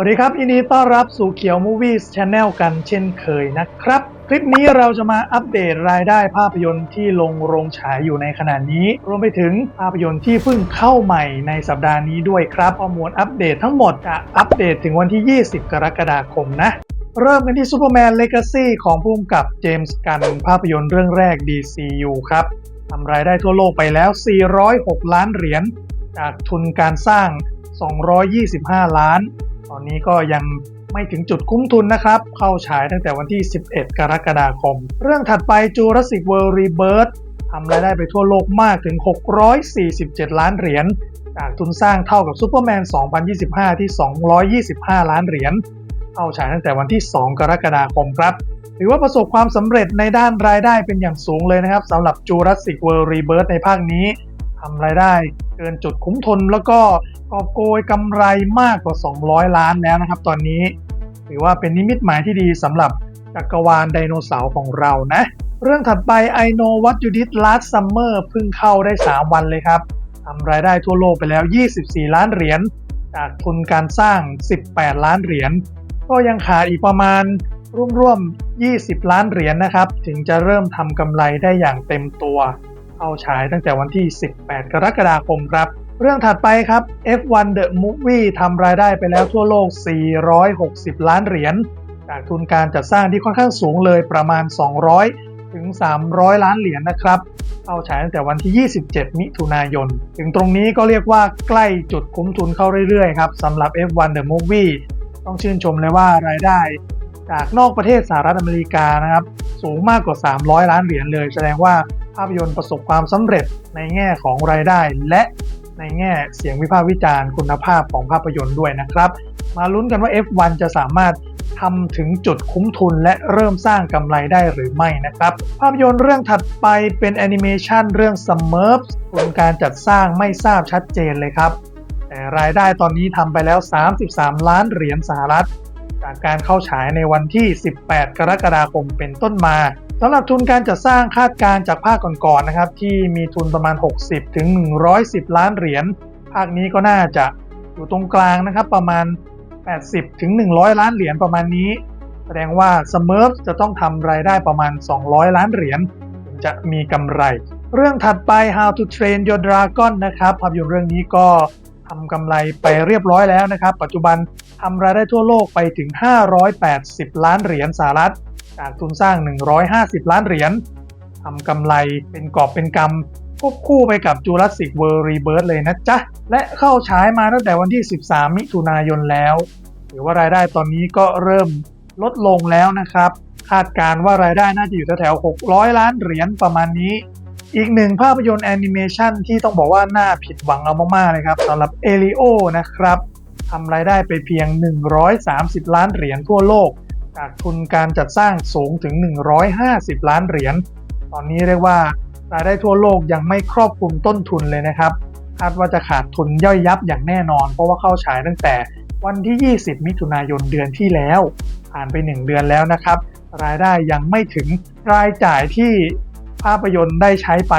สวัสดีครับยินดีต้อนรับสู่เขียว Movies Channel กันเช่นเคยนะครับ คลิปนี้เราจะมาอัปเดตรายได้ภาพยนตร์ที่ลงโรงฉายอยู่ในขณะนี้ รวมไปถึงภาพยนตร์ที่เพิ่งเข้าใหม่ในสัปดาห์นี้ด้วยครับข้อมูลอัปเดตทั้งหมดจะอัปเดตถึงวันที่ 20 กรกฎาคมนะเริ่มกันที่ Superman Legacy ของผู้กำกับเจมส์กันภาพยนตร์เรื่องแรก DCU ครับทำรายได้ทั่วโลกไปแล้ว 406 ล้านเหรียญจากทุนการสร้าง 225 ล้าน ตอนนี้ก็ยังไม่ถึงจุดคุ้มทุนนะครับ เข้าฉายตั้งแต่วันที่ 11 กรกฎาคม เรื่องถัดไป Jurassic World Rebirth ทำรายได้ไปทั่วโลกมากถึง 647 ล้านเหรียญ จากทุนสร้างเท่ากับ Superman 2025 ที่ 225 ล้านเหรียญ เข้าฉายตั้งแต่วันที่ 2 กรกฎาคมครับ ถือว่าประสบความสำเร็จในด้านรายได้เป็นอย่างสูงเลยนะครับสำหรับ Jurassic World Rebirth ในภาคนี้ ทำรายได้เกินจุดคุ้มทุนแล้วก็กอบโกยกำไรมากกว่า 200 ล้านแล้วนะครับ ตอนนี้ถือว่าเป็นนิมิตหมายที่ดีสำหรับจักรวาลไดโนเสาร์ของเรานะ เรื่องถัดไป I know what you did last summer เพิ่งเข้าได้ 3 วันเลยครับทำรายได้ทั่วโลกไปแล้ว 24 ล้านเหรียญจากทุนการสร้าง 18 ล้านเหรียญก็ยังขาดอีกประมาณร่วมๆ 20 ล้านเหรียญนะครับ ถึงจะเริ่มทำกำไรได้อย่างเต็มตัว เข้าฉายตั้งแต่วันที่ 18 กรกฎาคมครับ เรื่องถัดไปครับ F1 The Movie ทำรายได้ไปแล้วทั่วโลก 460 ล้านเหรียญ จากทุนการจัดสร้างที่ค่อนข้างสูงเลยประมาณ 200 ถึง 300 ล้านเหรียญนะครับ เข้าฉายตั้งแต่วันที่ 27 มิถุนายน ถึงตรงนี้ก็เรียกว่าใกล้จุดคุ้มทุนเข้าเรื่อยๆครับสำหรับ F1 The Movie ต้องชื่นชมเลยว่ารายได้จากนอกประเทศสหรัฐอเมริกานะครับ สูงมากกว่า 300 ล้านเหรียญเลย แสดงว่า ภาพยนตร์ประสบความสำเร็จในแง่ของรายได้ และในแง่เสียงวิพากษ์วิจารณ์คุณภาพของภาพยนตร์ด้วยนะครับ มาลุ้นกันว่า F1 จะสามารถทำถึงจุดคุ้มทุนและเริ่มสร้างกำไรได้หรือไม่นะครับ ภาพยนตร์เรื่องถัดไปเป็นแอนิเมชันเรื่อง Smurfs ทุนการจัดสร้างไม่ทราบชัดเจนเลยครับ แต่รายได้ตอนนี้ทำไปแล้ว 33 ล้านเหรียญสหรัฐ จากการเข้าฉายในวันที่ 18 กรกฎาคมเป็นต้นมา สำหรับทุนการจัดสร้างคาดการณ์จากภาคก่อนๆนะครับ ที่มีทุนประมาณ 60 ถึง 110 ล้านเหรียญภาคนี้ก็น่าจะอยู่ตรงกลางนะครับ ประมาณ 80 ถึง 100 ล้านเหรียญประมาณนี้ แสดงว่า Smurf จะต้องทำรายได้ประมาณ 200 ล้านเหรียญถึงจะมีกำไร เรื่องถัดไป How to Train Your Dragon นะครับภาพยนตร์เรื่องนี้ก็ทำกำไรไปเรียบร้อยแล้วนะครับ ปัจจุบันทำรายได้ทั่วโลกไปถึง 580 ล้านเหรียญสหรัฐ จากทุนสร้าง 150 ล้านเหรียญทำกำไรเป็นกอบเป็นกำควบคู่ไปกับ Jurassic World Rebirth เลยนะจ๊ะ และเข้าฉายมาตั้งแต่วันที่ 13 มิถุนายนแล้วถือว่ารายได้ตอนนี้ก็เริ่มลดลงแล้วนะครับ คาดการณ์ว่ารายได้น่าจะอยู่แถวๆ600 ล้านเหรียญประมาณนี้ อีกหนึ่งภาพยนตร์แอนิเมชันที่ต้องบอกว่าน่าผิดหวังเอามากๆเลยครับสำหรับเอลิโอนะครับทำรายได้ไปเพียง 130 ล้านเหรียญทั่วโลก จากทุนการจัดสร้างสูงถึง 150 ล้านเหรียญ ตอนนี้เรียกว่ารายได้ทั่วโลกยังไม่ครอบคลุมต้นทุนเลยนะครับ คาดว่าจะขาดทุนย่อยยับอย่างแน่นอน เพราะว่าเข้าฉายตั้งแต่วันที่ 20 มิถุนายนเดือนที่แล้ว ผ่านไป 1 เดือนแล้วนะครับ รายได้ยังไม่ถึงรายจ่ายที่ภาพยนตร์ได้ใช้ไป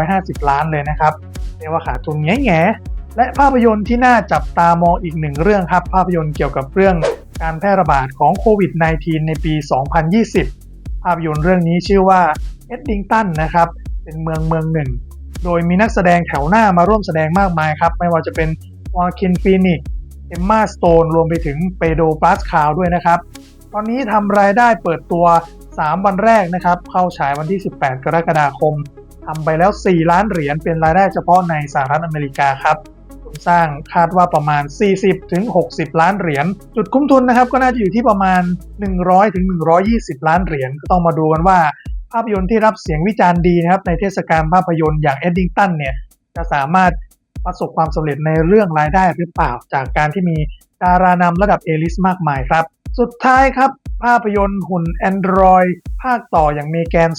150 ล้านเลยนะครับ เรียกว่าขาดทุนแง่ๆและภาพยนตร์ที่น่าจับตามองอีกหนึ่งเรื่องครับ ภาพยนตร์เกี่ยวกับเรื่อง การแพร่ระบาดของโควิด -19 ในปี 2020 ภาพยนตร์เรื่องนี้ชื่อว่าเอ็ดดิงตันนะครับ เป็นเมืองเมืองหนึ่ง โดยมีนักแสดงแถวหน้ามาร่วมแสดงมากมายครับ ไม่ว่าจะเป็นวาคินฟีนิกเอมมาสโตนรวมไปถึงเปโดปาสคาลด้วยนะครับ ตอนนี้ทำรายได้เปิดตัว 3 วันแรกนะครับ เข้าฉายวันที่ 18 กรกฎาคมทำไปแล้ว 4 ล้านเหรียญเป็นรายได้เฉพาะในสหรัฐอเมริกาครับ สร้างคาดว่าประมาณ 40ถึง60 ล้านเหรียญ จุดคุ้มทุนนะครับก็น่าจะอยู่ที่ประมาณ 100ถึง120 ล้านเหรียญ ก็ต้องมาดูกันว่า ภาพยนตร์ที่รับเสียงวิจารณ์ดีนะครับในเทศกาลภาพยนตร์อย่างเอ็ดดิงตันเนี่ยจะสามารถประสบความสำเร็จในเรื่องรายได้หรือเปล่า จากการที่มีดารานำระดับเอลิสมากมายครับ สุดท้ายครับ ภาพยนตร์หุ่น Android ภาคต่ออย่างเมแกน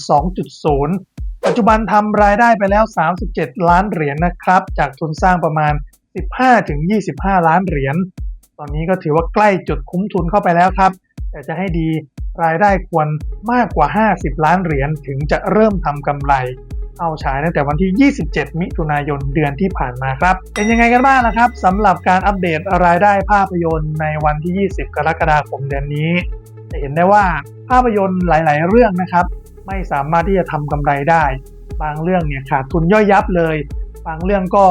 2.0 ปัจจุบันทำรายได้ไปแล้ว 37 ล้านเหรียญนะครับ จากทุนสร้างประมาณ 15-25 ล้านเหรียญ ตอนนี้ก็ถือว่าใกล้จุดคุ้มทุนเข้าไปแล้วครับ แต่จะให้ดีรายได้ควรมากกว่า 50 ล้านเหรียญถึงจะเริ่มทำกำไรเข้าฉายตั้งแต่วันที่ 27 มิถุนายนเดือนที่ผ่านมาครับ เป็นยังไงกันบ้างนะครับสำหรับการอัปเดตรายได้ภาพยนตร์ในวันที่ 20 กรกฎาคมเดือนนี้ จะเห็นได้ว่าภาพยนตร์หลาย ๆ เรื่องนะครับ ไม่สามารถที่จะทำกำไรได้ บางเรื่องเนี่ยขาดทุนย่อยยับเลย บางเรื่องก็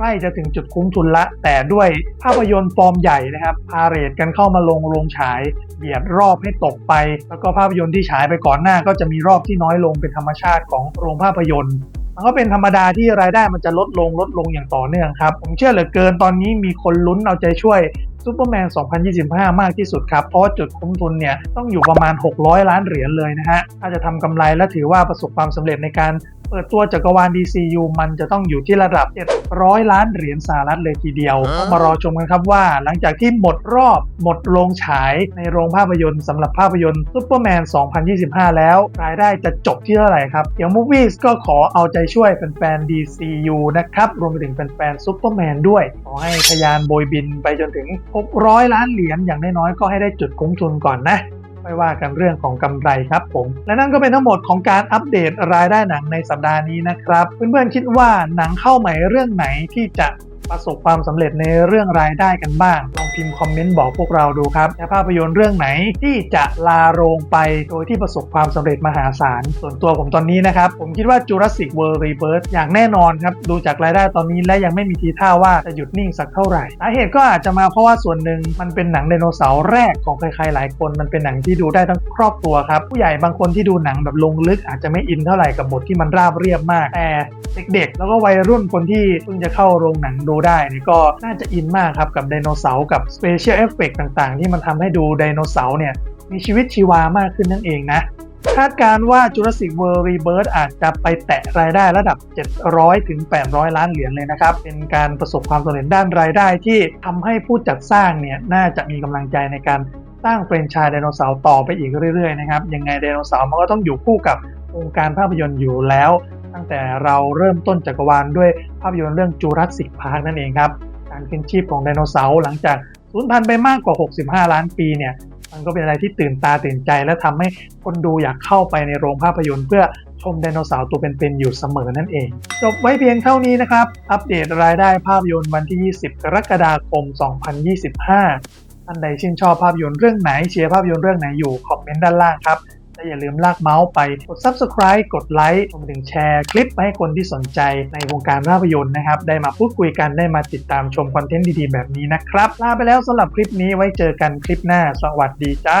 ใกล้จะถึงจุดคุ้มทุนละ แต่ด้วยภาพยนตร์ฟอร์มใหญ่นะครับ พาเรตกันเข้ามาลงโรงฉายเบียดรอบให้ตกไป แล้วก็ภาพยนตร์ที่ฉายไปก่อนหน้าก็จะมีรอบที่น้อยลงเป็นธรรมชาติของโรงภาพยนตร์มันก็เป็นธรรมดาที่รายได้มันจะลดลงลดลงอย่างต่อเนื่องครับ ผมเชื่อเหลือเกินตอนนี้มีคนลุ้นเอาใจช่วยซูเปอร์แมน 2025 มากที่สุดครับ เพราะว่าจุดคุ้มทุนเนี่ยต้องอยู่ประมาณ 600 ล้านเหรียญเลยนะฮะ ถ้าจะทำกำไรและถือว่าประสบความสำเร็จในการเปิดตัวจักรวาล DCU มันจะต้องอยู่ที่ระดับ 700 ล้านเหรียญสหรัฐเลยทีเดียวต้องมารอชมกันครับว่า หลังจากที่หมดรอบหมดโรงฉายในโรงภาพยนตร์สำหรับภาพยนตร์ซูเปอร์แมน 2025 แล้ว รายได้จะจบที่เท่าไหร่ครับ เดี๋ยว Movies ก็ขอเอาใจช่วยแฟนๆ DCU นะครับ รวมไปถึงแฟนๆซูเปอร์แมนด้วย ขอให้ทะยานโบยบินไปจนถึง600 ล้านเหรียญอย่างน้อยๆก็ให้ได้จุดคุ้มทุนก่อนนะไม่ว่ากันเรื่องของกำไรครับผม และนั่นก็เป็นทั้งหมดของการอัปเดตรายได้หนังในสัปดาห์นี้นะครับ เพื่อนๆคิดว่าหนังเข้าใหม่เรื่องไหนที่จะ ประสบความสำเร็จในเรื่องรายได้กันบ้าง ลองพิมพ์คอมเมนต์บอกพวกเราดูครับและภาพยนตร์เรื่องไหนที่จะลาโรงไปโดยที่ประสบความสำเร็จมหาศาล ส่วนตัวผมตอนนี้นะครับ ผมคิดว่า Jurassic World Rebirth อย่างแน่นอนครับ ดูจากรายได้ตอนนี้และยังไม่มีทีท่าว่าจะหยุดนิ่งสักเท่าไหร่สาเหตุก็อาจจะมาเพราะว่าส่วนหนึ่งมันเป็นหนังไดโนเสาร์แรกของใครๆหลายคน มันเป็นหนังที่ดูได้ทั้งครอบครัวครับผู้ใหญ่บางคนที่ดูหนังแบบลงลึก อาจจะไม่อินเท่าไหร่กับบทที่มันราบเรียบมากแต่เด็กๆแล้วก็วัยรุ่นคนที่เพิ่งจะเข้าโรงหนังดูได้นี่ก็น่าจะอินมากครับกับไดโนเสาร์กับสเปเชียลเอฟเฟกต่างๆ ที่มันทำให้ดูไดโนเสาร์เนี่ยมีชีวิตชีวามากขึ้นนั่นเองนะคาดการว่า Jurassic World Rebirth อาจจะไปแตะรายได้ระดับ 700 ถึง 800 ล้านเหรียญเลยนะครับ เป็นการประสบความสำเร็จด้านรายได้ที่ทำให้ผู้จัดสร้างเนี่ยน่าจะมีกำลังใจในการสร้างแฟรนไชส์ไดโนเสาร์ต่อไปอีกเรื่อยๆนะครับ ยังไงไดโนเสาร์มันก็ต้องอยู่คู่กับวงการภาพยนตร์อยู่แล้ว ตั้งแต่เราเริ่มต้นจักรวาลด้วยภาพยนตร์เรื่อง Jurassic Park นั่นเองครับการคืนชีพของไดโนเสาร์หลังจากสูญพันธุ์ไปมากกว่า 65 ล้านปีเนี่ยมันก็เป็นอะไรที่ตื่นตาตื่นใจ และทำให้คนดูอยากเข้าไปในโรงภาพยนตร์เพื่อชมไดโนเสาร์ตัวเป็นๆอยู่เสมอนั่นเอง จบไว้เพียงเท่านี้นะครับ อัปเดตรายได้ภาพยนตร์วันที่ 20 กรกฎาคม 2025 ท่านใดชื่นชอบภาพยนตร์เรื่องไหนเชียร์ภาพยนตร์เรื่องไหนอยู่คอมเมนต์ด้านล่างครับ และอย่าลืมลากเมาส์ไปกด subscribe กดไลค์รวมถึงแชร์คลิปไปให้คนที่สนใจในวงการภาพยนตร์นะครับ ได้มาพูดคุยกันได้มาติดตามชมคอนเทนต์ดีๆ แบบนี้นะครับ ลาไปแล้วสำหรับคลิปนี้ไว้เจอกันคลิปหน้า สวัสดีจ้า